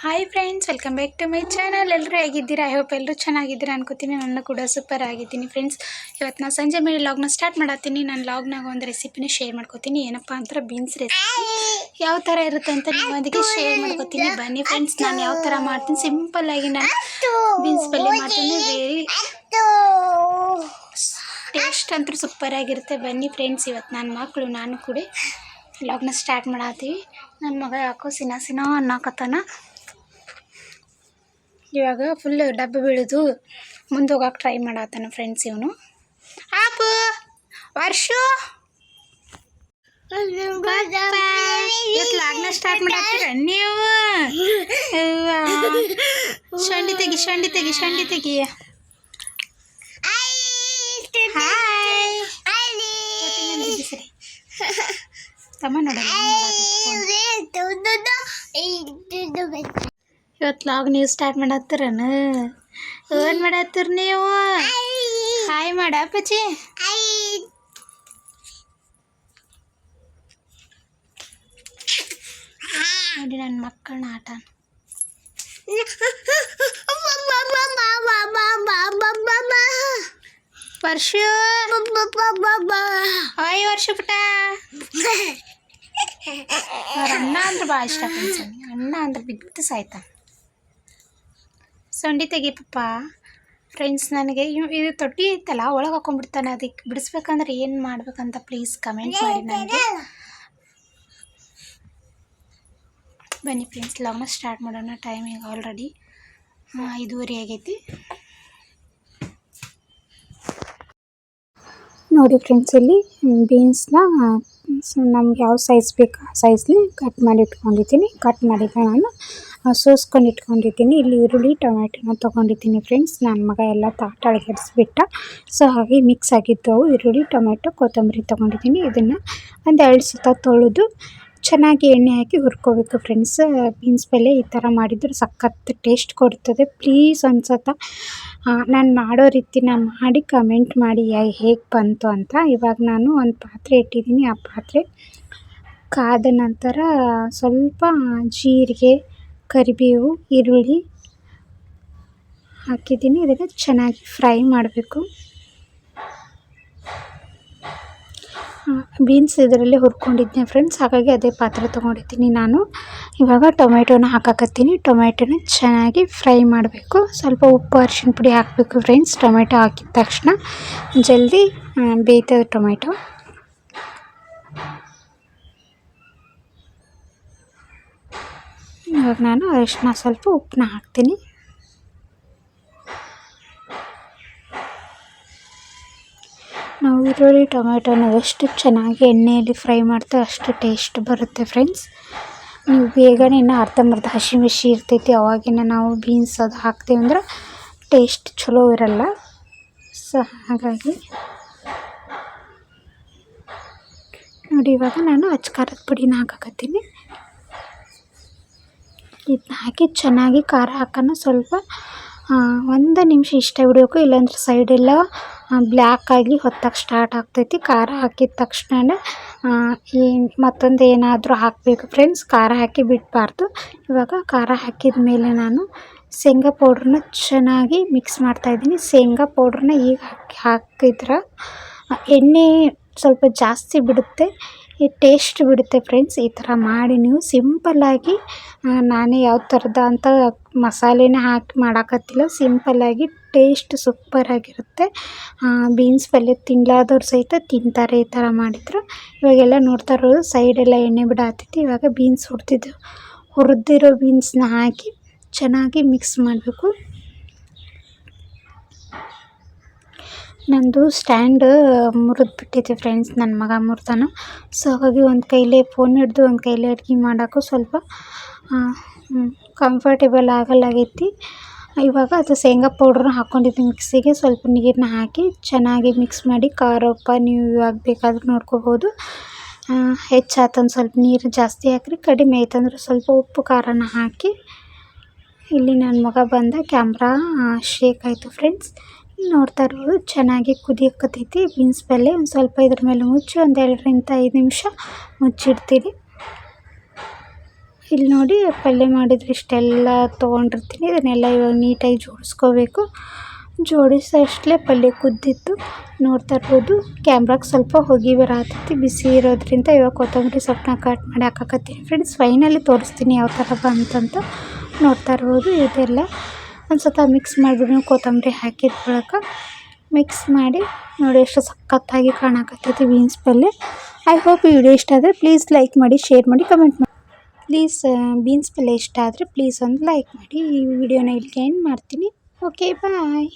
Hi friends welcome back to my channel ಎಲ್ಲರೂ ಹೇಗಿದ್ದೀರಾ? I hope ಎಲ್ಲರೂ ಚೆನ್ನಾಗಿದ್ದೀರಾ ಅನ್ಕೋತೀನಿ. ನಾನು ಕೂಡ ಸೂಪರ್ ಆಗಿದ್ದೀನಿ ಫ್ರೆಂಡ್ಸ್ ಇವತ್ತು ನಾನು ಸಂಜೆ ಮೇಲೆ ಲಾಗ್ನ ಸ್ಟಾರ್ಟ್ ಮಾಡತ್ತೀನಿ. ನಾನು ಲಾಗ್ನಾಗ ಒಂದು ರೆಸಿಪಿನ ಶೇರ್ ಮಾಡ್ಕೋತೀನಿ. ಏನಪ್ಪ ಅಂದ್ರೆ ಬೀನ್ಸ್ ರೆಸಿಪಿ ಯಾವ ಥರ ಇರುತ್ತೆ ಅಂತ ನಿಮ್ಮೊಂದಿಗೆ ಶೇರ್ ಮಾಡ್ಕೋತೀನಿ. ಬನ್ನಿ ಫ್ರೆಂಡ್ಸ್ ನಾನು ಯಾವ ಥರ ಮಾಡ್ತೀನಿ? ಸಿಂಪಲ್ ಆಗಿ ನಾನು ಬೀನ್ಸ್ ಪಲ್ಯ ಮಾಡ್ತೀನಿ. ವೆರಿ ಟೇಸ್ಟ್ ಅಂತೂ ಸೂಪರ್ ಆಗಿರುತ್ತೆ. ಬನ್ನಿ ಫ್ರೆಂಡ್ಸ್ ಇವತ್ತು ನನ್ನ ಮಕ್ಕಳು ನಾನು ಕೂಡ ಲಾಗ್ನ ಸ್ಟಾರ್ಟ್ ಮಾಡತ್ತೀವಿ. ನನ್ನ ಮಗ ಯಾಕೋ ಸಿನ ಸಿನ ಅನ್ನಕತ್ತಾನ. ಇವಾಗ ಫುಲ್ ಡಬ್ಬ ಬೀಳೋದು. ಮುಂದೆ ಹೋಗಕ್ಕೆ ಟ್ರೈ ಮಾಡತ್ತಾನ ಫ್ರೆಂಡ್ಸ್ ಇವನು. ಆಪು, ವರ್ಷು. ಲಾಗ್ನ ಸ್ಟಾರ್ಟ್ ಮಾಡತ್ತೀರ ನೀವು. ಶಂಡಿ ತೆಗಿ ಶಂಡಿ ತೆಗಿ ಶಂಡಿ ತೆಗಿ. ತಮ್ಮ ನೋಡ ಇವತ್ತು ಲಾಗ್ ನೀವು ಸ್ಟಾರ್ಟ್ ಮಾಡತ್ತಿರನು? ಏನು ಮಾಡತ್ತೀರಿ ನೀವು? ಹಾಯ್ ಮಾಡ ಪಚಿ ನೋಡಿ ನನ್ನ ಮಕ್ಕಳನ್ನ ಆಟ ವರ್ಷ ಹಾಯ್ ವರ್ಷ ಪುಟ ಅಣ್ಣ ಅಂದ್ರೆ ಭಾಳ ಇಷ್ಟ ಅಣ್ಣ ಅಂದ್ರೆ ಬಿದ್ದು ಸಾಯ್ತಾನ. ಸೊಂಡಿ ತೆಗಿ ಪಪ್ಪ ಫ್ರೆಂಡ್ಸ್ ನನಗೆ ಇವ್- ಇದು ತೊಟ್ಟಿ ಐತಲ್ಲ ಒಳಗೆ ಹಾಕೊಂಡ್ಬಿಡ್ತಾನೆ ಅದಕ್ಕೆ ಬಿಡಿಸ್ಬೇಕಂದ್ರೆ ಏನು ಮಾಡ್ಬೇಕಂತ ಪ್ಲೀಸ್ ಕಮೆಂಟ್ ಮಾಡಿ ನನಗೆ. ಬನ್ನಿ ಫ್ರೆಂಡ್ಸ್ ಲಾಗ್ನ ಸ್ಟಾರ್ಟ್ ಮಾಡೋಣ. ಟೈಮ್ ಈಗ ಆಲ್ರೆಡಿ ಐದೂವರೆ ಆಗೈತಿ. ನೋಡಿ ಫ್ರೆಂಡ್ಸ್ ಇಲ್ಲಿ ಬೀನ್ಸ್ನ ನಮ್ಗೆ ಯಾವ ಸೈಜ್ ಬೇಕು ಆ ಸೈಜ್ಲಿ ಕಟ್ ಮಾಡಿ ಇಟ್ಕೊಂಡಿದ್ದೀನಿ. ಕಟ್ ಮಾಡಿದ್ರೆ ನಾನು ಸೋಸ್ಕೊಂಡು ಇಟ್ಕೊಂಡಿದ್ದೀನಿ. ಇಲ್ಲಿ ಈರುಳ್ಳಿ, ಟೊಮ್ಯಾಟೊನ ತೊಗೊಂಡಿದ್ದೀನಿ ಫ್ರೆಂಡ್ಸ್ ನನ್ನ ಮಗ ಎಲ್ಲ ತಾಟ ಅಳಗಡಿಸ್ಬಿಟ್ಟ ಸೊ ಹಾಗೆ ಮಿಕ್ಸ್ ಆಗಿದ್ದವು ಈರುಳ್ಳಿ, ಟೊಮ್ಯಾಟೊ, ಕೊತ್ತಂಬರಿ ತೊಗೊಂಡಿದ್ದೀನಿ. ಇದನ್ನು ಒಂದು ಎರಡು ಸುತ್ತ ತೊಳೆದು ಚೆನ್ನಾಗಿ ಎಣ್ಣೆ ಹಾಕಿ ಹುರ್ಕೋಬೇಕು ಫ್ರೆಂಡ್ಸ್ ಬೀನ್ಸ್ ಪಲ್ಯ ಈ ಥರ ಮಾಡಿದ್ರೆ ಸಖತ್ ಟೇಸ್ಟ್ ಕೊಡ್ತದೆ. ಪ್ಲೀಸ್ ಅನ್ಸತ್ತ ನಾನು ಮಾಡೋ ರೀತಿನ ಮಾಡಿ ಕಮೆಂಟ್ ಮಾಡಿ. ಹೇಗೆ ಬಂತು ಅಂತ. ಇವಾಗ ನಾನು ಒಂದು ಪಾತ್ರೆ ಇಟ್ಟಿದ್ದೀನಿ. ಆ ಪಾತ್ರೆ ಕಾದ ನಂತರ ಸ್ವಲ್ಪ ಜೀರಿಗೆ ಕರಿಬೇವು, ಈರುಳ್ಳಿ ಹಾಕಿದ್ದೀನಿ. ಇದನ್ನು ಚೆನ್ನಾಗಿ ಫ್ರೈ ಮಾಡಬೇಕು. ಬೀನ್ಸ್ ಇದರಲ್ಲಿ ಹುರ್ಕೊಂಡಿದ್ದೆ ಫ್ರೆಂಡ್ಸ್ ಹಾಗಾಗಿ ಅದೇ ಪಾತ್ರೆ ತೊಗೊಂಡಿದ್ದೀನಿ ನಾನು. ಇವಾಗ ಟೊಮೆಟೊನ ಹಾಕಕತ್ತೀನಿ. ಟೊಮೆಟೊನ ಚೆನ್ನಾಗಿ ಫ್ರೈ ಮಾಡಬೇಕು. ಸ್ವಲ್ಪ ಉಪ್ಪು ಅರಿಶಿನ ಪುಡಿ ಹಾಕಬೇಕು ಫ್ರೆಂಡ್ಸ್ ಟೊಮೆಟೊ ಹಾಕಿದ ತಕ್ಷಣ ಜಲ್ದಿ ಬೇಯ್ತದೆ ಟೊಮೆಟೊ. ಇವಾಗ ನಾನು ಅರಿಶಿನ ಸ್ವಲ್ಪ ಉಪ್ಪನ್ನ ಹಾಕ್ತೀನಿ. ನಾವು ಈರುಳ್ಳಿ ಟೊಮೆಟೊನ ಎಷ್ಟು ಚೆನ್ನಾಗಿ ಎಣ್ಣೆಯಲ್ಲಿ ಫ್ರೈ ಮಾಡ್ತೇವೆ ಅಷ್ಟು ಟೇಸ್ಟ್ ಬರುತ್ತೆ ಫ್ರೆಂಡ್ಸ್. ನೀವು ಬೇಗನೆ ಇನ್ನೂ ಅರ್ಧಂಬರ್ಧ ಹಸಿ ಮಿಶಿ ಇರ್ತೈತಿ, ಅವಾಗಿನ ನಾವು ಬೀನ್ಸ್ ಅದು ಹಾಕ್ತೀವಿ ಅಂದ್ರೆ ಟೇಸ್ಟ್ ಚಲೋ ಇರಲ್ಲ. ಸೊ, ಹಾಗಾಗಿ ನೋಡಿ, ಇವಾಗ ನಾನು ಅಚ್ಕಾರದ ಪುಡಿನ ಹಾಕಕತ್ತೀನಿ. ಇದನ್ನ ಹಾಕಿ ಚೆನ್ನಾಗಿ ಖಾರ ಹಾಕೋಣ ಸ್ವಲ್ಪ ಒಂದು ನಿಮಿಷ ಇಷ್ಟ ಬಿಡಬೇಕು. ಇಲ್ಲಾಂದ್ರೆ ಸೈಡೆಲ್ಲ ಬ್ಲ್ಯಾಕ್ ಆಗಿ ಹೊತ್ತಕ್ಕೆ ಸ್ಟಾರ್ಟ್ ಆಗ್ತೈತಿ. ಖಾರ ಹಾಕಿದ ತಕ್ಷಣ ಈ ಮತ್ತೊಂದು ಏನಾದರೂ ಹಾಕಬೇಕು ಫ್ರೆಂಡ್ಸ್ ಖಾರ ಹಾಕಿ ಬಿಡಬಾರ್ದು. ಇವಾಗ ಖಾರ ಹಾಕಿದ ಮೇಲೆ ನಾನು ಶೇಂಗಾ ಪೌಡ್ರನ್ನ ಚೆನ್ನಾಗಿ ಮಿಕ್ಸ್ ಮಾಡ್ತಾಯಿದ್ದೀನಿ ಶೇಂಗಾ ಪೌಡ್ರನ್ನ ಈಗ ಹಾಕಿ ಹಾಕಿದ್ರೆ, ಎಣ್ಣೆ ಸ್ವಲ್ಪ ಜಾಸ್ತಿ ಬಿಡುತ್ತೆ. ಟೇಸ್ಟ್ ಬಿಡುತ್ತೆ ಫ್ರೆಂಡ್ಸ್, ಈ ಥರ ಮಾಡಿ ನೀವು ಸಿಂಪಲ್ಲಾಗಿ ನಾನೇ ಯಾವ ಥರದ ಅಂತ ಮಸಾಲೆನೇ ಹಾಕಿ ಮಾಡಾಕತ್ತಿಲ್ಲ ಸಿಂಪಲ್ಲಾಗಿ ಟೇಸ್ಟ್ ಸೂಪರಾಗಿರುತ್ತೆ ಬೀನ್ಸ್ ಪಲ್ಯ ತಿನ್ನಲಾದವ್ರು ಸಹಿತ ತಿಂತಾರೆ ಈ ಥರ ಮಾಡಿದ್ರು. ಇವಾಗೆಲ್ಲ ನೋಡ್ತಾ ಇರೋದು ಸೈಡೆಲ್ಲ ಎಣ್ಣೆ ಬಿಡಾತೈತಿ ಇವಾಗ ಬೀನ್ಸ್ ಹುರ್ದಿದ್ದು ಹುರಿದಿರೋ ಬೀನ್ಸ್ನ ಹಾಕಿ ಚೆನ್ನಾಗಿ ಮಿಕ್ಸ್ ಮಾಡಬೇಕು. ನಂದು ಸ್ಟ್ಯಾಂಡ್ ಮುರಿದು ಬಿಟ್ಟಿದೆ ಫ್ರೆಂಡ್ಸ್ ನನ್ನ ಮಗ ಮುರಿದಾನ. ಸೊ ಹಾಗಾಗಿ ಒಂದು ಕೈಲೇ ಫೋನ್ ಹಿಡ್ದು ಒಂದು ಕೈಲೇ ಅಡುಗೆ ಮಾಡೋಕ್ಕೂ ಸ್ವಲ್ಪ ಕಂಫರ್ಟೇಬಲ್ ಆಗಲ್ಲಾಗೈತಿ ಇವಾಗ ಅದು ಶೇಂಗಾ ಪೌಡ್ರನ್ನ ಹಾಕ್ಕೊಂಡಿದ್ದೀನಿ ಮಿಕ್ಸಿಗೆ ಸ್ವಲ್ಪ ನೀರನ್ನ ಹಾಕಿ ಚೆನ್ನಾಗಿ ಮಿಕ್ಸ್ ಮಾಡಿ ಖಾರ ಉಪ್ಪ ನೀವು ಇವಾಗ ಬೇಕಾದರೂ ನೋಡ್ಕೋಬೋದು. ಹೆಚ್ಚಾತಂದು ಸ್ವಲ್ಪ ನೀರು ಜಾಸ್ತಿ ಹಾಕ್ರಿ, ಕಡಿಮೆ ಆಯ್ತಂದ್ರೆ ಸ್ವಲ್ಪ ಉಪ್ಪು, ಖಾರನ ಹಾಕಿ. ಇಲ್ಲಿ ನನ್ನ ಮಗ ಬಂದ ಕ್ಯಾಮ್ರಾ ಶೇಕ್ ಆಯಿತು ಫ್ರೆಂಡ್ಸ್ ನೋಡ್ತಾ ಇರ್ಬೋದು ಚೆನ್ನಾಗಿ ಕುದಿಯಕ್ಕತ್ತೈತಿ ಬೀನ್ಸ್ ಪಲ್ಯ ಒಂದು ಸ್ವಲ್ಪ ಇದ್ರ ಮೇಲೆ ಮುಚ್ಚಿ ಒಂದು ಎರಡರಿಂದ ಐದು ನಿಮಿಷ ಮುಚ್ಚಿಡ್ತೀನಿ ಇಲ್ಲಿ ನೋಡಿ ಪಲ್ಯ ಮಾಡಿದ್ರೆ ಇಷ್ಟೆಲ್ಲ ತೊಗೊಂಡಿರ್ತೀನಿ. ಇದನ್ನೆಲ್ಲ ಇವಾಗ ನೀಟಾಗಿ ಜೋಡಿಸ್ಕೋಬೇಕು. ಜೋಡಿಸೋ ಅಷ್ಟಲೇ ಪಲ್ಯ ಕುದ್ದಿತ್ತು ನೋಡ್ತಾ ಇರ್ಬೋದು ಕ್ಯಾಮ್ರಾಗೆ ಸ್ವಲ್ಪ ಹೋಗಿ ಬರತೈತಿ ಬಿಸಿ ಇರೋದ್ರಿಂದ ಇವಾಗ ಕೊತ್ತಂಬರಿ ಸೊಪ್ಪನ್ನ ಕಟ್ ಮಾಡಿ ಹಾಕಕತ್ತೀನಿ. ಫ್ರೆಂಡ್ಸ್ ಫೈನಲಿ ತೋರಿಸ್ತೀನಿ ಯಾವ ಥರ ಬಂತಂತ. ನೋಡ್ತಾ ಇರ್ಬೋದು ಇದೆಲ್ಲ. ಒಂದು ಸತ ಮಿಕ್ಸ್ ಮಾಡಿಬಿಟ್ಟು ಕೊತ್ತಂಬರಿ ಹಾಕಿದ ಮಿಕ್ಸ್ ಮಾಡಿ, ನೋಡಿ ಎಷ್ಟು ಸಖತ್ತಾಗಿ ಕಾಣಕತ್ತೈತಿ ಬೀನ್ಸ್ ಪಲ್ಯ ಐ ಹೋಪ್ ಈ ವಿಡಿಯೋ ಇಷ್ಟ ಆದರೆ ಪ್ಲೀಸ್ ಲೈಕ್ ಮಾಡಿ ಶೇರ್ ಮಾಡಿ ಕಮೆಂಟ್ ಮಾಡಿ. ಪ್ಲೀಸ್ ಬೀನ್ಸ್ ಪಲ್ಯ ಇಷ್ಟ ಆದರೆ ಪ್ಲೀಸ್ ಒಂದು ಲೈಕ್ ಮಾಡಿ. ಈ ವಿಡಿಯೋನ ಇಲ್ಲಿಗೆ ಎಂಡ್ ಮಾಡ್ತೀನಿ. Okay bye